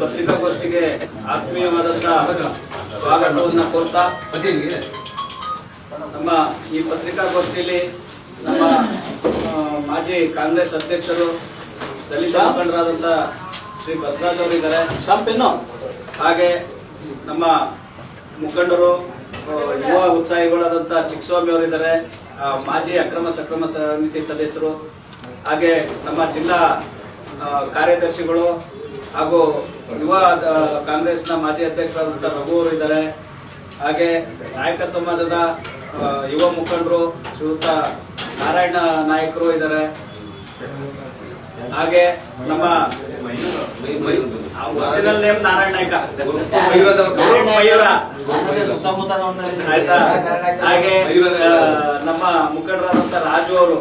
ಪತ್ರಿಕಾಗೋಷ್ಠಿಗೆ ಆತ್ಮೀಯವಾದಂತಹ ಸ್ವಾಗತವನ್ನ ಕೋರ್ತಾ ನಮ್ಮ ಈ ಪತ್ರಿಕಾಗೋಷ್ಠಿಯಲ್ಲಿ ನಮ್ಮ ಮಾಜಿ ಕಾಂಗ್ರೆಸ್ ಅಧ್ಯಕ್ಷರು ದಲಿತ ಮುಖಂಡರಾದಂತ ಶ್ರೀ ಬಸವರಾಜ್ ಅವರು ಇದ್ದಾರೆ. ಶಾಂಪೆನ್ನು ಹಾಗೆ ನಮ್ಮ ಮುಖಂಡರು ಯುವ ಉತ್ಸಾಹಿಗಳಾದಂತ ಚಿಕ್ಕಸ್ವಾಮಿ ಅವರಿದ್ದಾರೆ ಮಾಜಿ ಅಕ್ರಮ ಸಕ್ರಮ ಸಮಿತಿ ಸದಸ್ಯರು. ಹಾಗೆ ನಮ್ಮ ಜಿಲ್ಲಾ ಕಾರ್ಯದರ್ಶಿಗಳು ಹಾಗೂ ಯುವ ಕಾಂಗ್ರೆಸ್ನ ಮಾಜಿ ಅಧ್ಯಕ್ಷರಾದಂಥ ರಘು ಅವರು ಇದ್ದಾರೆ. ಹಾಗೆ ನಾಯಕ ಸಮಾಜದ ಯುವ ಮುಖಂಡರು ಶ್ರೀಯುತ ನಾರಾಯಣ ನಾಯಕರು ಇದ್ದಾರೆ. ಹಾಗೆ ನಮ್ಮ ಒರಿಜಿನಲ್ ನೇಮ್ ನಾರಾಯಣ ನಾಯಕ. ಮಯೂರ. ಆಯ್ತಾ? ಹಾಗೆ ನಮ್ಮ ಮುಖಂಡರಾದಂತ ರಾಜು ಅವರು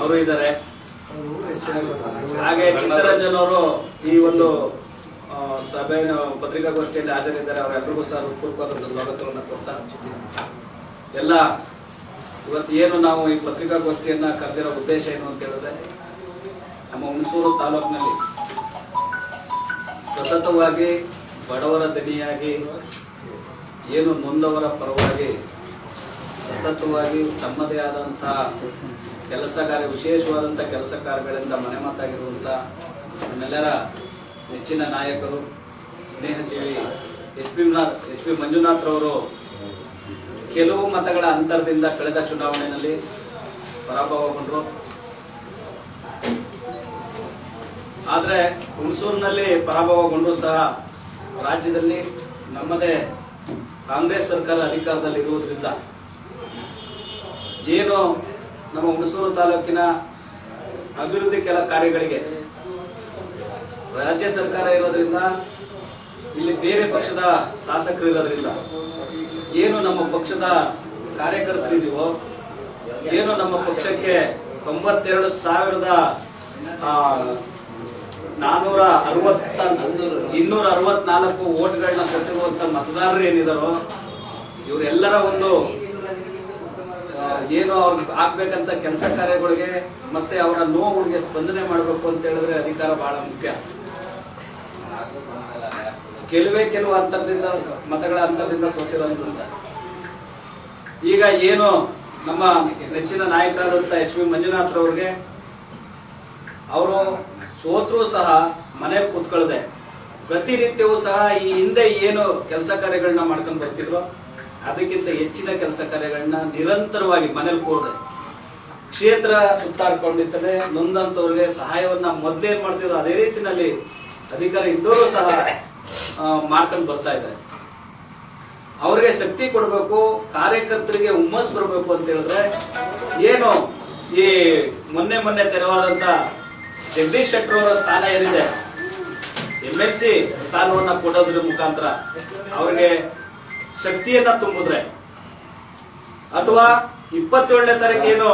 ಅವರು ಇದ್ದಾರೆ. ಹಾಗೆ ಚಿತ್ತರಂಜನ್ ಅವರು ಈ ಒಂದು ಸಭೆಯ ಸಭೆ ಪತ್ರಿಕಾಗೋಷ್ಠಿಯಲ್ಲಿ ಹಾಜರಿದ್ದಾರೆ. ಅವರೆಲ್ಲರಿಗೂ ಸಹ ಹೃತ್ಪೂರ್ವಕವಾದ ಸ್ವಾಗತವನ್ನು ಕೊಡ್ತಾ ಎಲ್ಲ ಇವತ್ತು ಏನು ನಾವು ಈ ಪತ್ರಿಕಾಗೋಷ್ಠಿಯನ್ನ ಕರೆದಿರೋ ಉದ್ದೇಶ ಏನು ಅಂತ ಹೇಳಿದ್ರೆ, ನಮ್ಮ ಹುಣಸೂರು ತಾಲೂಕಿನಲ್ಲಿ ಸತತವಾಗಿ ಬಡವರ ದನಿಯಾಗಿ, ಏನು ನೊಂದವರ ಪರವಾಗಿ ಸತತವಾಗಿ ತಮ್ಮದೇ ಆದಂತಹ ಕೆಲಸ ಕಾರ್ಯ ವಿಶೇಷವಾದಂಥ ಕೆಲಸ ಕಾರ್ಯಗಳಿಂದ ಮನೆ ಮಾತಾಗಿರುವಂಥ ನಮ್ಮೆಲ್ಲರ ನೆಚ್ಚಿನ ನಾಯಕರು, ಸ್ನೇಹಜೀವಿ ಎಚ್ ಪಿ ಎಚ್ ಪಿ ಮಂಜುನಾಥ್ರವರು ಕೆಲವು ಮತಗಳ ಅಂತರದಿಂದ ಕಳೆದ ಚುನಾವಣೆಯಲ್ಲಿ ಪರಾಭವಗೊಂಡರು. ಆದರೆ ಹುಣಸೂರಿನಲ್ಲಿ ಪರಾಭವಗೊಂಡು ಸಹ ರಾಜ್ಯದಲ್ಲಿ, ನಮ್ಮದೇ ಕಾಂಗ್ರೆಸ್ ಸರ್ಕಾರ ಅಧಿಕಾರದಲ್ಲಿ ಇರುವುದರಿಂದ ಏನು ನಮ್ಮ ಹುಣಸೂರು ತಾಲೂಕಿನ ಅಭಿವೃದ್ಧಿ ಕೆಲ ಕಾರ್ಯಗಳಿಗೆ ರಾಜ್ಯ ಸರ್ಕಾರ ಇರೋದ್ರಿಂದ, ಇಲ್ಲಿ ಬೇರೆ ಪಕ್ಷದ ಶಾಸಕರು ಇರೋದ್ರಿಂದ ಏನು ನಮ್ಮ ಪಕ್ಷದ ಕಾರ್ಯಕರ್ತರಿದೀವೋ ಏನು ನಮ್ಮ ಪಕ್ಷಕ್ಕೆ ತೊಂಬತ್ತೆರಡು ಸಾವಿರದ ನಾನೂರ ಅರವತ್ತ, ಇನ್ನೂರ ಅರವತ್ನಾಲ್ಕು ಓಟ್ಗಳನ್ನ ಕೊಟ್ಟಿರುವಂತ ಮತದಾರರು ಏನಿದಾರೋ, ಇವರೆಲ್ಲರ ಒಂದು ಏನು ಅವ್ರಿಗೆ ಆಗ್ಬೇಕಂತ ಕೆಲಸ ಕಾರ್ಯಗಳಿಗೆ ಮತ್ತೆ ಅವರ ನೋವುಗಳಿಗೆ ಸ್ಪಂದನೆ ಮಾಡಬೇಕು ಅಂತ ಹೇಳಿದ್ರೆ ಅಧಿಕಾರ ಬಹಳ ಮುಖ್ಯ. ಕೆಲವೇ ಕೆಲವು ಅಂತರದಿಂದ ಮತಗಳ ಅಂತರದಿಂದ ಸೋತಿರೋದ್ರಿಂದ. ಈಗ ಏನು ನಮ್ಮ ನೆಚ್ಚಿನ ನಾಯಕರಾದಂತ ಎಚ್ ವಿ ಮಂಜುನಾಥ್ ಅವ್ರಿಗೆ ಅವರು ಸೋತರು ಸಹ ಮನೆ ಕೂತ್ಕೊಳ್ಳದೆ ಪ್ರತಿನಿತ್ಯವೂ ಸಹ ಈ ಹಿಂದೆ ಏನು ಕೆಲಸ ಕಾರ್ಯಗಳನ್ನ ಮಾಡ್ಕೊಂಡು ಬರ್ತಿದ್ರು ಅದಕ್ಕಿಂತ ಹೆಚ್ಚಿನ ಕೆಲಸ ಕಾರ್ಯಗಳನ್ನ ನಿರಂತರವಾಗಿ ಮನೇಲಿ ಕೂಡದೆ ಕ್ಷೇತ್ರ ಸುತ್ತಾಡ್ಕೊಂಡಿದ್ದರೆ ನೊಂದಂತವ್ರಿಗೆ ಸಹಾಯವನ್ನ ಮೊದ್ಲೇನ್ ಮಾಡ್ತಿದ್ರು ಅದೇ ರೀತಿನಲ್ಲಿ ಅಧಿಕಾರ ಇದ್ದವರು ಸಹ ಮಾಡ್ಕೊಂಡು ಬರ್ತಾ ಇದ್ದಾರೆ. ಅವ್ರಿಗೆ ಶಕ್ತಿ ಕೊಡಬೇಕು, ಕಾರ್ಯಕರ್ತರಿಗೆ ಹುಮ್ಮಸ್ ಬರಬೇಕು ಅಂತ ಹೇಳಿದ್ರೆ, ಏನು ಈ ಮೊನ್ನೆ ಮೊನ್ನೆ ತೆರವಾದಂತ ಜಗದೀಶ್ ಶೆಟ್ಟರ್ ಅವರ ಸ್ಥಾನ ಏನಿದೆ? ಎಂ ಎಲ್ ಸಿ ಸ್ಥಾನವನ್ನ ಕೊಡೋದ್ರ ಮುಖಾಂತರ ಅವ್ರಿಗೆ ಶಕ್ತಿಯನ್ನ ತುಂಬಿದ್ರೆ ಅಥವಾ ಇಪ್ಪತ್ತೇಳನೇ ತಾರೀಕು ಏನು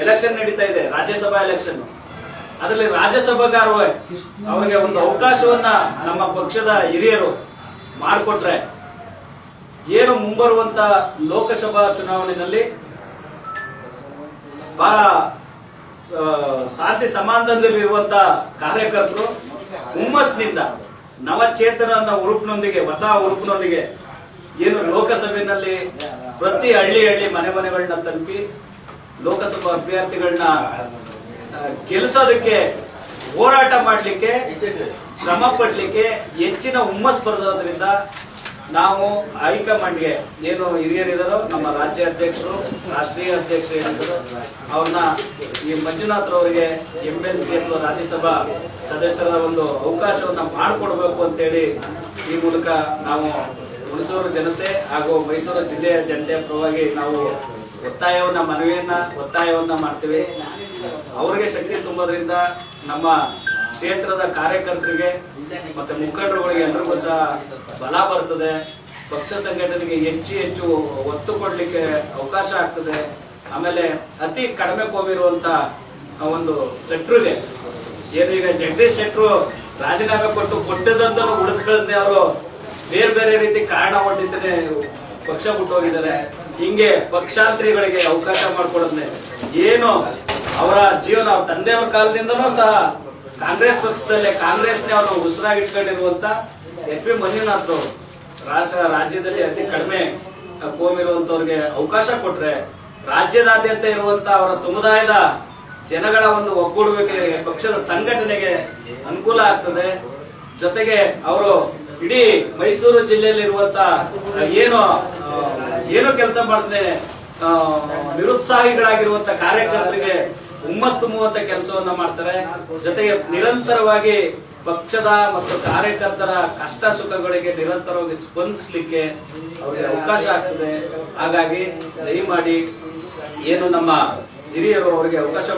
ಎಲೆಕ್ಷನ್ ನಡೀತಾ ಇದೆ, ರಾಜ್ಯಸಭಾ ಎಲೆಕ್ಷನ್ ಅದರಲ್ಲಿ ರಾಜ್ಯಸಭಾಗಾರು ಅವರಿಗೆ ಒಂದು ಅವಕಾಶವನ್ನ ನಮ್ಮ ಪಕ್ಷದ ಹಿರಿಯರು ಮಾಡಿಕೊಟ್ರೆ ಏನು ಮುಂಬರುವಂತ ಲೋಕಸಭಾ ಚುನಾವಣೆಯಲ್ಲಿ ಬಹಳ ಶಾಂತಿ ಸಮಾಧಾನದಲ್ಲಿರುವಂತ ಕಾರ್ಯಕರ್ತರು ಹುಮ್ಮಸ್ನಿಂದ ನವಚೇತನ ಉರುಪಿನೊಂದಿಗೆ ಹೊಸ ಉರುಪಿನೊಂದಿಗೆ ಏನು ಲೋಕಸಭೆಯಲ್ಲಿ ಪ್ರತಿ ಹಳ್ಳಿ ಹಳ್ಳಿ ಮನೆ ಮನೆಗಳನ್ನ ತಲುಪಿ ಲೋಕಸಭಾ ಅಭ್ಯರ್ಥಿಗಳನ್ನ ಗೆಲ್ಲಿಸೋದಕ್ಕೆ ಹೋರಾಟ ಮಾಡಲಿಕ್ಕೆ, ಶ್ರಮ ಪಡ್ಲಿಕ್ಕೆ ಹೆಚ್ಚಿನ ಹುಮ್ಮಸ್ ಬರೋದ್ರಿಂದ ನಾವು ಹೈಕಮಾಂಡ್ಗೆ ಏನು ಹಿರಿಯರಿದಾರೋ ನಮ್ಮ ರಾಜ್ಯ ಅಧ್ಯಕ್ಷರು, ರಾಷ್ಟ್ರೀಯ ಅಧ್ಯಕ್ಷರು ಏನಿದ್ದಾರೋ ಅವ್ರನ್ನ ಈ ಮಂಜುನಾಥ್ ಅವರಿಗೆ ಎಂ ಎಲ್ ಸಿ ಅಥವಾ ರಾಜ್ಯಸಭಾ ಸದಸ್ಯರ ಒಂದು ಅವಕಾಶವನ್ನು ಮಾಡಿಕೊಡ್ಬೇಕು ಅಂತೇಳಿ ಈ ಮೂಲಕ ನಾವು ಹುಣಸೂರು ಜನತೆ ಹಾಗೂ ಮೈಸೂರು ಜಿಲ್ಲೆಯ ಜನತೆಯ ಪರವಾಗಿ ನಾವು ಒತ್ತಾಯವನ್ನ, ಮನವಿಯನ್ನ, ಒತ್ತಾಯವನ್ನ ಮಾಡ್ತೀವಿ. ಅವರಿಗೆ ಶಕ್ತಿ ತುಂಬೋದ್ರಿಂದ ನಮ್ಮ ಕ್ಷೇತ್ರದ ಕಾರ್ಯಕರ್ತರಿಗೆ ಮತ್ತೆ ಮುಖಂಡರುಗಳಿಗೆ ಎಲ್ಲರಿಗೂ ಸಹ ಬಲ ಬರ್ತದೆ. ಪಕ್ಷ ಸಂಘಟನೆಗೆ ಹೆಚ್ಚು ಹೆಚ್ಚು ಒತ್ತು ಕೊಡ್ಲಿಕ್ಕೆ ಅವಕಾಶ ಆಗ್ತದೆ. ಆಮೇಲೆ ಅತಿ ಕಡಿಮೆ ಕೋವಿರುವಂತ ಆ ಒಂದು ಶೆಟ್ರುಗೆ ಏನು ಈಗ ಜಗದೀಶ್ ಶೆಟ್ರು ರಾಜೀನಾಮೆ ಕೊಟ್ಟು ಕೊಟ್ಟದಂತ ಉಳಿಸ್ಕೊಳ್ಳದೆ ಅವರು ಬೇರೆ ಬೇರೆ ರೀತಿ ಕಾರಣ ಕೊಟ್ಟಿದ್ದೇನೆ ಪಕ್ಷ ಬಿಟ್ಟು ಹೋಗಿದ್ದಾರೆ ಹಿಂಗೆ ಪಕ್ಷಾಂತರಿಗಳಿಗೆ ಅವಕಾಶ ಮಾಡಿಕೊಡೋದ್ನೆ ಏನು ಅವರ ಜೀವನ ಅವ್ರ ತಂದೆಯವ್ರ ಕಾಲದಿಂದನೂ ಸಹ ಕಾಂಗ್ರೆಸ್ ಪಕ್ಷದಲ್ಲೇ ಕಾಂಗ್ರೆಸ್ನೇ ಅವರು ಉಸಿರಾಗಿಟ್ಕೊಂಡಿರುವಂತ ಎಚ್ ಪಿ ಮಂಜುನಾಥ್ ಅವರು. ರಾಷ್ಟ್ರ ರಾಜ್ಯದಲ್ಲಿ ಅತಿ ಕಡಿಮೆ ಕೋಮಿರುವಂತವ್ರಿಗೆ ಅವಕಾಶ ಕೊಟ್ರೆ ರಾಜ್ಯದಾದ್ಯಂತ ಇರುವಂತ ಅವರ ಸಮುದಾಯದ ಜನಗಳ ಒಂದು ಒಗ್ಗೂಡುವಿಕೆ ಪಕ್ಷದ ಸಂಘಟನೆಗೆ ಅನುಕೂಲ ಆಗ್ತದೆ. ಜೊತೆಗೆ ಅವರು ಇಡೀ ಮೈಸೂರು ಜಿಲ್ಲೆಯಲ್ಲಿರುವಂತ ಏನು ಆ, ಏನು ಕೆಲಸ ಮಾಡ್ತೇನೆ ನಿರುತ್ಸಾಹಿಗಳಾಗಿರುವಂತ ಕಾರ್ಯಕರ್ತರಿಗೆ ಹುಮ್ಮಸ್ ತುಂಬುವಂತ ಕೆಲಸವನ್ನ ಮಾಡ್ತಾರೆ. ಜೊತೆಗೆ ನಿರಂತರವಾಗಿ ಪಕ್ಷದ ಮತ್ತು ಕಾರ್ಯಕರ್ತರ ಕಷ್ಟ ಸುಖಗಳಿಗೆ ನಿರಂತರವಾಗಿ ಸ್ಪಂದಿಸಲಿಕ್ಕೆ ಅವರಿಗೆ ಅವಕಾಶ ಆಗ್ತದೆ. ಹಾಗಾಗಿ ದಯಮಾಡಿ ಏನು ನಮ್ಮ ಹಿರಿಯರು ಅವರಿಗೆ ಅವಕಾಶ